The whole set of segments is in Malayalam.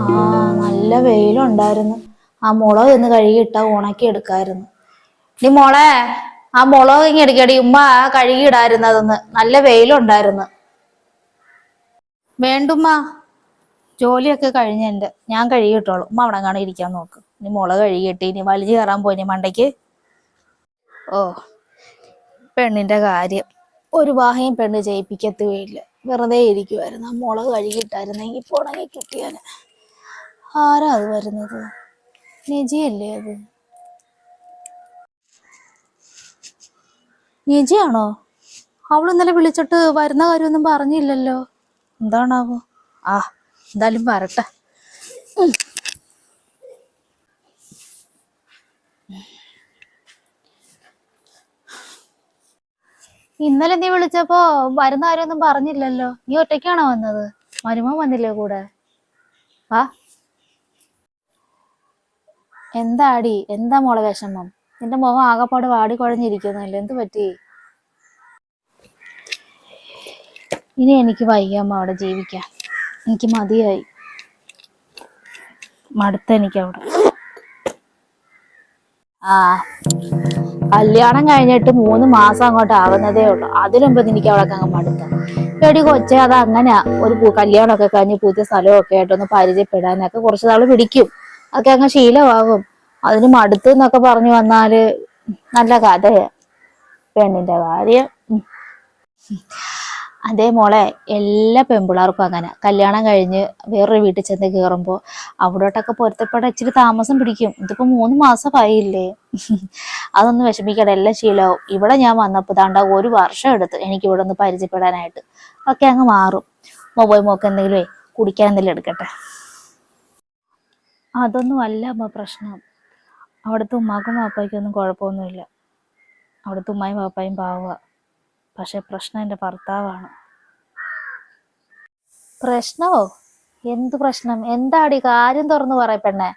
ആ നല്ല വെയിലുണ്ടായിരുന്നു. ആ മുളക് ഇന്ന് കഴുകിയിട്ട ഉണക്കി എടുക്കായിരുന്നു. നീ മോളെ ആ മുളക് ഇങ്ങനെ എടുക്കടി. ഉമ്മ ആ കഴുകിയിടായിരുന്നു അതൊന്ന്. നല്ല വെയിലുണ്ടായിരുന്നു. വേണ്ടുമ്മ ജോലിയൊക്കെ കഴിഞ്ഞ ഞാൻ കഴുകിയിട്ടോളൂ. ഉമ്മ അവിടെ കാണാൻ ഇരിക്കാൻ നോക്ക്. ഇനി മുളക് കഴുകിയിട്ട് ഇനി വലിച്ചു കയറാൻ പോയി മണ്ടയ്ക്ക്. ഓ പെണ്ണിന്റെ കാര്യം. ഒരു വാഹയും പെണ്ണ് ജയിപ്പിക്കത്തുകയില്ല വെറുതെ ഇരിക്കുമായിരുന്നു ആ മുളക് കഴുകിയിട്ടായിരുന്നെങ്കിൽ ഇപ്പോൾ ഉണങ്ങി കിട്ടിയാൽ ആരാ അത് വരുന്നത്? നിജിയല്ലേ അത്? നിജിയാണോ? അവൾ ഇന്നലെ വിളിച്ചിട്ട് വരുന്ന കാര്യമൊന്നും പറഞ്ഞില്ലല്ലോ. എന്താണാവോ? ആ എന്തായാലും വരട്ടെ. ഇന്നലെ നീ വിളിച്ചപ്പോ വരുന്ന കാര്യമൊന്നും പറഞ്ഞില്ലല്ലോ. നീ ഒറ്റയ്ക്കാണോ വന്നത്? മരുമോ വന്നില്ലേ കൂടെ? വാ എന്താടി? എന്താ മോളെ വിഷമം? നിന്റെ മുഖം ആകെപ്പാട് വാടി കുഴഞ്ഞിരിക്കുന്നല്ലോ എന്ത് പറ്റി? ഇനി എനിക്ക് വയ്യമ്മ അവിടെ ജീവിക്കാൻ. എനിക്ക് മതിയായി. മടുത്ത എനിക്ക് അവിടെ. ആ കല്യാണം കഴിഞ്ഞിട്ട് മൂന്ന് മാസം അങ്ങോട്ട് ആവുന്നതേ ഉള്ളൂ. അതിനുമ്പ് എനിക്ക് അവിടെ അങ്ങ് മടുത്ത. എടി കൊച്ചെ അത് അങ്ങനെയാ ഒരു കല്യാണമൊക്കെ കഴിഞ്ഞ് പുതിയ സ്ഥലമൊക്കെ ആയിട്ടൊന്ന് പരിചയപ്പെടാനൊക്കെ കുറച്ച് നാൾ പിടിക്കും. അതൊക്കെ അങ്ങ് ശീലമാകും. അതിന് മടുത്ത് എന്നൊക്കെ പറഞ്ഞു വന്നാൽ നല്ല കഥയാ. പെണ്ണിന്റെ കാര്യം. അതേ മോളെ എല്ലാ പെൺപിള്ളേർക്കും അങ്ങനെ. കല്യാണം കഴിഞ്ഞ് വേറൊരു വീട്ടിൽ ചെന്ന് കയറുമ്പോൾ അവിടോട്ടൊക്കെ പൊരുത്തപ്പെടാൻ ഇച്ചിരി താമസം പിടിക്കും. ഇതിപ്പോ മൂന്ന് മാസം ആയില്ലേ അതൊന്നും വിഷമിക്കട്ടെ എല്ലാം ശീലമാവും. ഇവിടെ ഞാൻ വന്നപ്പോൾ താണ്ട ഒരു വർഷം എടുത്ത് എനിക്ക് ഇവിടെ ഒന്ന് പരിചയപ്പെടാനായിട്ട്. ഒക്കെ അങ്ങ് മാറും. മൊബൈൽ മോക്ക് എന്തെങ്കിലുമേ കുടിക്കാൻ എന്തെങ്കിലും എടുക്കട്ടെ. അതൊന്നും അല്ല പ്രശ്നം. അവിടുത്തെ ഉമ്മാക്കും പാപ്പായ്ക്കും ഒന്നും കുഴപ്പമൊന്നുമില്ല. അവിടുത്തെ ഉമ്മായും പാപ്പായും പാവുക പക്ഷെ പ്രശ്നം എന്റെ ഭർത്താവാണ്. പ്രശ്നമോ എന്ത് പ്രശ്നം? എന്താടി കാര്യം തുറന്നു പറയ പെണ്ണെ.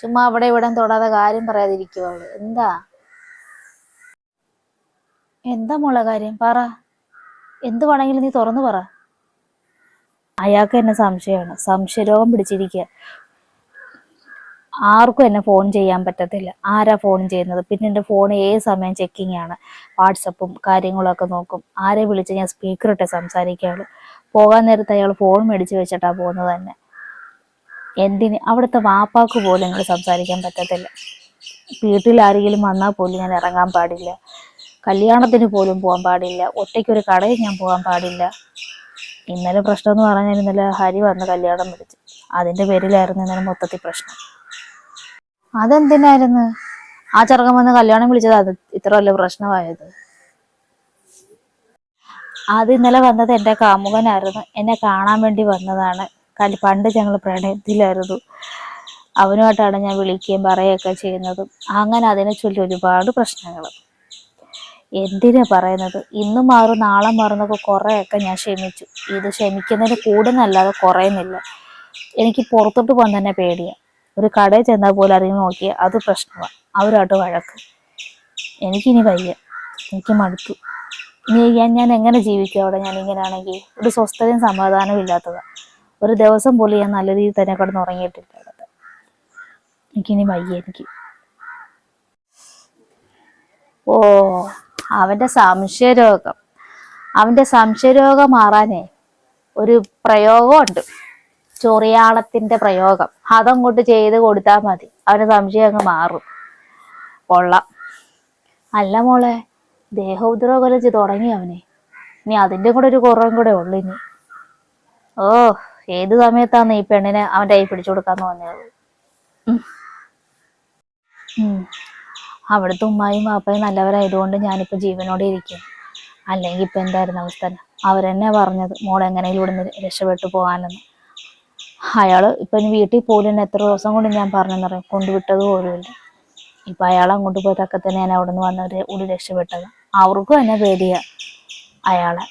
ചുമ്മാ അവിടെ ഇവിടെ തൊടാതെ കാര്യം പറയാതിരിക്കുക എന്താ? എന്താ മോളെ കാര്യം? പറ. എന്ത് വേണമെങ്കിലും നീ തുറന്നു പറ. അയാൾക്ക് എന്നെ സംശയമാണ്. സംശയരോഗം പിടിച്ചിരിക്കുക. ആർക്കും എന്നെ ഫോൺ ചെയ്യാൻ പറ്റത്തില്ല. ആരാ ഫോൺ ചെയ്യുന്നത്? പിന്നെ എന്റെ ഫോൺ ഏത് സമയം ചെക്കിങ് ആണ്. വാട്സപ്പും കാര്യങ്ങളൊക്കെ നോക്കും. ആരെ വിളിച്ച് ഞാൻ സ്പീക്കർ ഇട്ട് സംസാരിക്കുകയുള്ളൂ പോകാൻ നേരത്ത് അയാൾ ഫോൺ മേടിച്ച് വെച്ചിട്ടാ പോകുന്നത് തന്നെ എന്തിന്? അവിടുത്തെ വാപ്പാക്ക് പോലും എന്നോട് സംസാരിക്കാൻ പറ്റത്തില്ല. വീട്ടിൽ ആരെങ്കിലും വന്നാൽ പോലും ഞാൻ ഇറങ്ങാൻ പാടില്ല. കല്യാണത്തിന് പോലും പോകാൻ പാടില്ല. ഒറ്റയ്ക്കൊരു കടയിൽ ഞാൻ പോകാൻ പാടില്ല. ഇന്നലെ പ്രശ്നം എന്ന് പറഞ്ഞാൽ ഇന്നലെ ഹരി വന്ന് കല്യാണം വിളിച്ചു അതിന്റെ പേരിലായിരുന്നു ഇന്നലെ മൊത്തത്തിൽ പ്രശ്നം. അതെന്തിനായിരുന്നു? ആ ചെറുക്കൻ വന്ന് കല്യാണം വിളിച്ചത് അത് ഇത്ര വലിയ പ്രശ്നമായത്. അത് ഇന്നലെ വന്നത് എന്റെ കാമുകനായിരുന്നു. എന്നെ കാണാൻ വേണ്ടി വന്നതാണ്. പണ്ട് ഞങ്ങൾ പ്രണയത്തിലായിരുന്നു. അവനുമായിട്ടാണ് ഞാൻ വിളിക്കുകയും പറയുകയൊക്കെ ചെയ്യുന്നതും. അങ്ങനെ അതിനെ ചൊല്ലി ഒരുപാട് പ്രശ്നങ്ങൾ. എന്തിനാ പറയുന്നത്? ഇന്ന് മാറും നാളെ മാറുന്നൊക്കെ കുറേയൊക്കെ ഞാൻ ക്ഷമിച്ചു. ഇത് ക്ഷമിക്കുന്നതിന് കൂടുന്നല്ലാതെ കുറയുന്നില്ല. എനിക്ക് പുറത്തോട്ട് പോകാൻ തന്നെ പേടിയാണ് ഒരു കടയിൽ ചെന്നാൽ പോലും അറിഞ്ഞു നോക്കിയാൽ അത് പ്രശ്നമാണ്. അവരായിട്ട് വഴക്ക്. എനിക്കിനി വയ്യ. എനിക്ക് മടുത്തു. ഇനി ഞാൻ ഞാൻ എങ്ങനെ ജീവിക്കും അവിടെ? ഞാൻ ഇങ്ങനെയാണെങ്കിൽ ഒരു സ്വസ്ഥതയും സമാധാനവും ഇല്ലാത്തതാണ് ഒരു ദിവസം പോലും ഞാൻ നല്ല രീതിയിൽ തന്നെ കിടന്ന് ഉറങ്ങിയിട്ടില്ല അവിടെ. എനിക്കിനി വയ്യ എനിക്ക്. ഓ അവന്റെ സംശയരോഗം. അവന്റെ സംശയരോഗം മാറാനേ ഒരു പ്രയോഗമുണ്ട്. ചൊറിയാളത്തിന്റെ പ്രയോഗം. അതങ്ങോട്ട് ചെയ്ത് കൊടുത്താൽ മതി. അവന് സംശയം അങ്ങ് മാറും. കൊള്ളാം. അല്ല മോളെ ദേഹോദ്രോഗം തുടങ്ങി അവനെ. ഇനി അതിന്റെ കൂടെ ഒരു കുറവും കൂടെ ഉള്ളു ഇനി. ഓ ഏത് സമയത്താണ് ഈ പെണ്ണിനെ അവന്റെ കൈ പിടിച്ചു കൊടുക്കാന്ന് പറഞ്ഞത്. അവിടുത്തെ ഉമ്മായും പാപ്പയും നല്ലവരായതുകൊണ്ട് ഞാനിപ്പോ ജീവനോടെ ഇരിക്കും. അല്ലെങ്കിൽ ഇപ്പൊ എന്തായിരുന്നു അവസ്ഥ? അവരെന്നെ പറഞ്ഞത് മോളെ എങ്ങനെയും ഇവിടുന്ന് രക്ഷപ്പെട്ടു പോകാനെന്ന്. അയാൾ ഇപ്പൊ ഇനി വീട്ടിൽ പോലും എത്ര ദിവസം കൊണ്ട് ഞാൻ പറഞ്ഞെന്നറിയാം കൊണ്ടുവിട്ടത് പോലുമില്ല ഇപ്പൊ അയാൾ അങ്ങോട്ട് പോയതൊക്കെ തന്നെ ഞാൻ അവിടെ നിന്ന് വന്നവരെ കൂടി രക്ഷപ്പെട്ടത്. അവർക്കും എന്നെ പേടിയാ അയാളെ.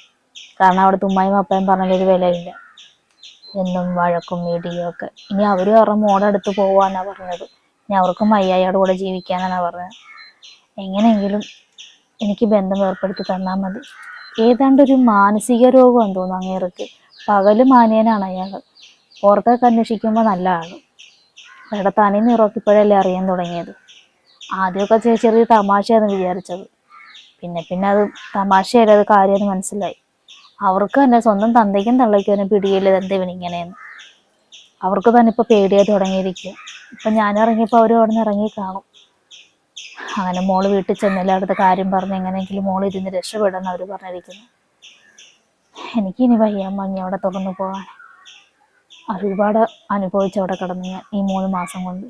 കാരണം അവിടെ തുമ്മായും അപ്പയും പറഞ്ഞൊരു വിലയില്ല. എന്നും വഴക്കും വീടിയും ഒക്കെ. ഇനി അവരും അവരുടെ മോടെ അടുത്ത് പോവാന്നാ പറഞ്ഞത്. ഇനി അവർക്കും വയ്യായോടെ കൂടെ ജീവിക്കാനാണ് പറഞ്ഞത്. എങ്ങനെയെങ്കിലും എനിക്ക് ബന്ധം ഏർപ്പെടുത്തി തന്നാൽ മതി. ഏതാണ്ട് ഒരു മാനസിക രോഗം തോന്നുന്നു അങ്ങേർക്ക്. പകൽ മാനിയനാണ് അയാൾ പുറത്തൊക്കെ അന്വേഷിക്കുമ്പോൾ നല്ലതാണ്. ഇവിടെ തനി നിറക്കിപ്പോഴല്ലേ അറിയാൻ തുടങ്ങിയത്. ആദ്യമൊക്കെ ചെറിയ ചെറിയ തമാശയായിരുന്നു വിചാരിച്ചത്. പിന്നെ പിന്നെ അത് തമാശയല്ല അത് കാര്യമെന്ന് മനസ്സിലായി. അവർക്ക് തന്നെ സ്വന്തം തന്തയ്ക്കും തള്ളയ്ക്കും തന്നെ പിടിയില്ല എന്താ ഇവനിങ്ങനെയെന്ന് അവർക്ക് തന്നെ ഇപ്പോൾ പേടിയായി തുടങ്ങിയിരിക്കുക. ഇപ്പം ഞാൻ ഇറങ്ങിയപ്പോൾ അവർ അവിടെ നിന്ന് ഇറങ്ങി കാണും. അങ്ങനെ മോൾ വീട്ടിൽ ചെന്നില്ല അവിടുത്തെ കാര്യം പറഞ്ഞ് എങ്ങനെയെങ്കിലും മോൾ ഇരുന്ന് രക്ഷപ്പെടാൻ അവർ പറഞ്ഞിരിക്കുന്നു എനിക്കിനി വയ്യാൻ ഭംഗി അവിടെ തുറന്നു പോകാൻ ഒരുപാട് അനുഭവിച്ചു കിടന്ന് ഞാൻ ഈ മൂന്ന് മാസം കൊണ്ട്.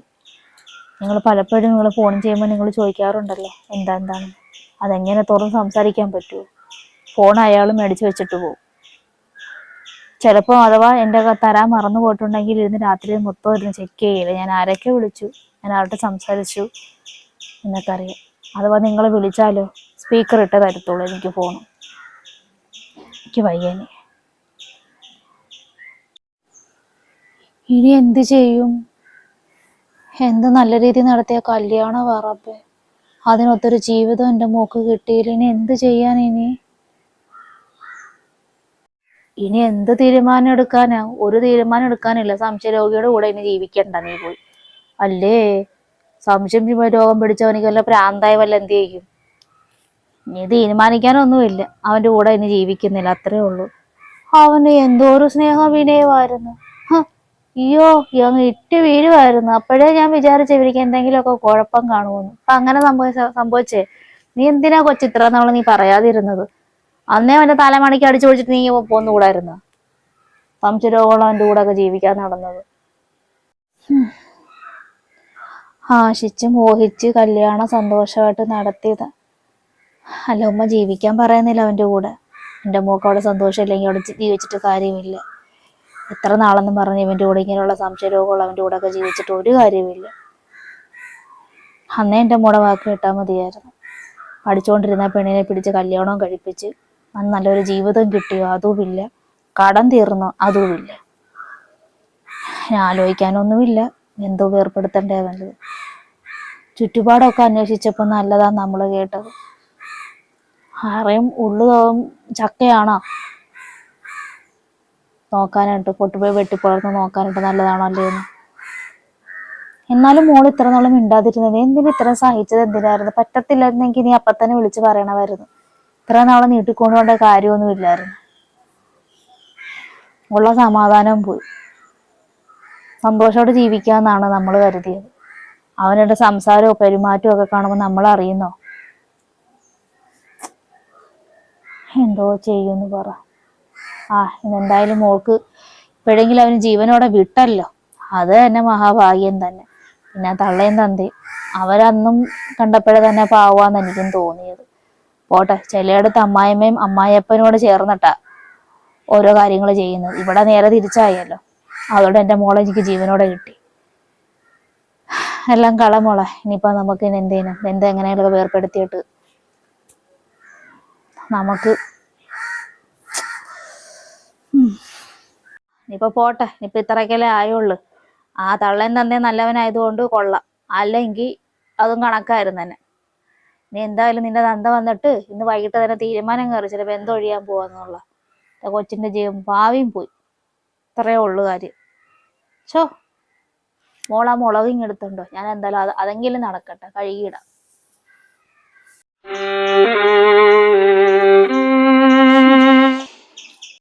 നിങ്ങൾ പലപ്പോഴും നിങ്ങൾ ഫോൺ ചെയ്യുമ്പോൾ നിങ്ങൾ ചോദിക്കാറുണ്ടല്ലോ എന്താ എന്താണ് അതെങ്ങനെ തുറന്ന് സംസാരിക്കാൻ പറ്റുമോ ഫോൺ അയാൾ മേടിച്ച് വെച്ചിട്ട് പോകും ചിലപ്പോൾ അഥവാ എന്റെ തരാൻ മറന്നു പോയിട്ടുണ്ടെങ്കിൽ ഇരുന്ന് രാത്രി മൊത്തം ഇരുന്ന് ചെക്ക് ചെയ്യില്ല. ഞാൻ ആരൊക്കെ വിളിച്ചു? ഞാൻ ആരുടെ സംസാരിച്ചു? എന്നൊക്കെ അറിയാം. അഥവാ നിങ്ങൾ വിളിച്ചാലോ? സ്പീക്കർ ഇട്ട് തരത്തുള്ളൂ എനിക്ക് ഫോൺ എനിക്ക് വയ്യനെ ഇനി എന്ത് ചെയ്യും? എന്ത് നല്ല രീതി നടത്തിയ കല്യാണം വേറപ്പേ അതിനൊത്തൊരു ജീവിതം എന്റെ മോക്ക് കിട്ടിയില്ല. ഇനി എന്ത് ചെയ്യാൻ ഇനി? ഇനി എന്ത് തീരുമാനം എടുക്കാനാ? ഒരു തീരുമാനം എടുക്കാനില്ല. സംശയരോഗിയുടെ കൂടെ ഇനി ജീവിക്കണ്ട നീ പോയി. അല്ലേ? സംശയം രോഗം പിടിച്ചവനിക്ക് വല്ല പ്രാന്തായ വല്ല എന്ത് ചെയ്യും? ഇനി തീരുമാനിക്കാനൊന്നുമില്ല. അവന്റെ കൂടെ ഇനി ജീവിക്കുന്നില്ല. അത്രേ ഉള്ളൂ. അവന് എന്തോരു സ്നേഹം വിനയമായിരുന്നു അയ്യോ അങ്ങ് ഇട്ട് വീഴുമായിരുന്നു അപ്പോഴേ ഞാൻ വിചാരിച്ചു ഇവർക്ക് എന്തെങ്കിലുമൊക്കെ കുഴപ്പം കാണുമെന്ന്. അപ്പൊ അങ്ങനെ സംഭവിച്ച സംഭവിച്ചേ. നീ എന്തിനാ കൊച്ചിത്ര എന്നുള്ള നീ പറയാതിരുന്നത്? അന്നേ അവന്റെ തലമണിക്ക് അടിച്ചു പൊളിച്ചിട്ട് നീ പോന്നുകൂടായിരുന്നു സംശയരോഗമുള്ള അവന്റെ കൂടെ ഒക്കെ ജീവിക്കാൻ നടന്നത്. ആശിച്ച് മോഹിച്ച് കല്യാണം സന്തോഷമായിട്ട് നടത്തിയത്. അല്ല ഉമ്മ ജീവിക്കാൻ പറയുന്നില്ല അവന്റെ കൂടെ. എന്റെ മോക്ക് അവിടെ സന്തോഷമില്ലെങ്കിൽ അവിടെ ജീവിച്ചിട്ട് കാര്യമില്ല. എത്ര നാളെന്ന് പറഞ്ഞ് ഇവന്റെ കൂടെ ഇങ്ങനെയുള്ള സംശയരോഗമുള്ള അവന്റെ കൂടെ ഒക്കെ ജീവിച്ചിട്ട് ഒരു കാര്യമില്ല അന്നേ എന്റെ മോടെ വാക്ക് കിട്ടാൻ മതിയായിരുന്നു. പഠിച്ചുകൊണ്ടിരുന്ന പെണ്ണിനെ പിടിച്ച് കല്യാണവും കഴിപ്പിച്ച് അന്ന് നല്ലൊരു ജീവിതം കിട്ടിയോ അതുമില്ല. കടം തീർന്നോ അതുമില്ല. ഞാൻ ആലോചിക്കാനൊന്നുമില്ല. എന്തോ വേർപ്പെടുത്തേണ്ടേ നല്ലത്. ചുറ്റുപാടൊക്കെ അന്വേഷിച്ചപ്പോൾ നല്ലതാ നമ്മൾ കേട്ടത്. ആരെയും ഉള്ളു ചക്കയാണോ? നോക്കാനായിട്ട് പൊട്ടുപോയി വെട്ടിപ്പുളർന്ന് നോക്കാനായിട്ട് നല്ലതാണോ അല്ലേ എന്നാലും മോൾ ഇത്ര നാളും മിണ്ടാതിരുന്നത് എന്തിനു ഇത്ര സഹിച്ചത്? എന്തിനായിരുന്നു? പറ്റത്തില്ലായിരുന്നെങ്കിൽ നീ അപ്പൊ തന്നെ വിളിച്ച് പറയണമായിരുന്നു. ഇത്ര നാളെ നീട്ടിക്കൊണ്ടുപോകേണ്ട കാര്യമൊന്നുമില്ലായിരുന്നു ഉള്ള സമാധാനം പോയി. സന്തോഷത്തോടെ ജീവിക്കാന്നാണ് നമ്മൾ കരുതിയത്. അവനുടെ സംസാരവും പെരുമാറ്റവും ഒക്കെ കാണുമ്പോൾ നമ്മൾ അറിയുന്നോ? എന്തോ ചെയ്യുമെന്ന് പറ. ആ ഇതെന്തായാലും മോൾക്ക് ഇപ്പോഴെങ്കിലും അവന് ജീവനോടെ വിട്ടല്ലോ. അത് തന്നെ മഹാഭാഗ്യം തന്നെ. പിന്നെ തള്ളയും തന്തയും അവരന്നും കണ്ടപ്പോഴേ തന്നെ പാവാന്ന് എനിക്കും തോന്നിയത്. പോട്ടെ ചിലയിടത്ത് അമ്മായിമ്മയും അമ്മായിയപ്പനോട് ചേർന്നിട്ടാ ഓരോ കാര്യങ്ങൾ ചെയ്യുന്നത്. ഇവിടെ നേരെ തിരിച്ചായല്ലോ. അതോടെ എന്റെ മോളെ എനിക്ക് ജീവനോടെ കിട്ടി. എല്ലാം കളമോളെ ഇനിയിപ്പോ നമുക്ക് എന്തേനും എന്തെങ്ങനെയൊക്കെ വേർപ്പെടുത്തിയിട്ട് നമുക്ക് ഇനിയിപ്പോ പോട്ടെ ഇനിയിപ്പോ ഇത്രക്കല്ലേ ആയുള്ളൂ. ആ തള്ളൻ തന്നെ നല്ലവനായതുകൊണ്ട് കൊള്ളാം. അല്ലെങ്കിൽ അതും കണക്കായിരുന്നു തന്നെ. നീ എന്തായാലും നിന്റെ തന്ത വന്നിട്ട് ഇന്ന് വൈകിട്ട് തന്നെ തീരുമാനം കയറി ചിലപ്പോൾ എന്തൊഴിയാൻ പോവാന്നുള്ള. കൊച്ചിന്റെ ജീവൻ ഭാവിയും പോയി. ഇത്രയേ ഉള്ളു കാര്യം. ചോ മോളാ മുളകും ഇങ്ങെടുത്തുണ്ടോ ഞാൻ എന്തായാലും അത് അതെങ്കിലും നടക്കട്ടെ കഴുകിയിടാം.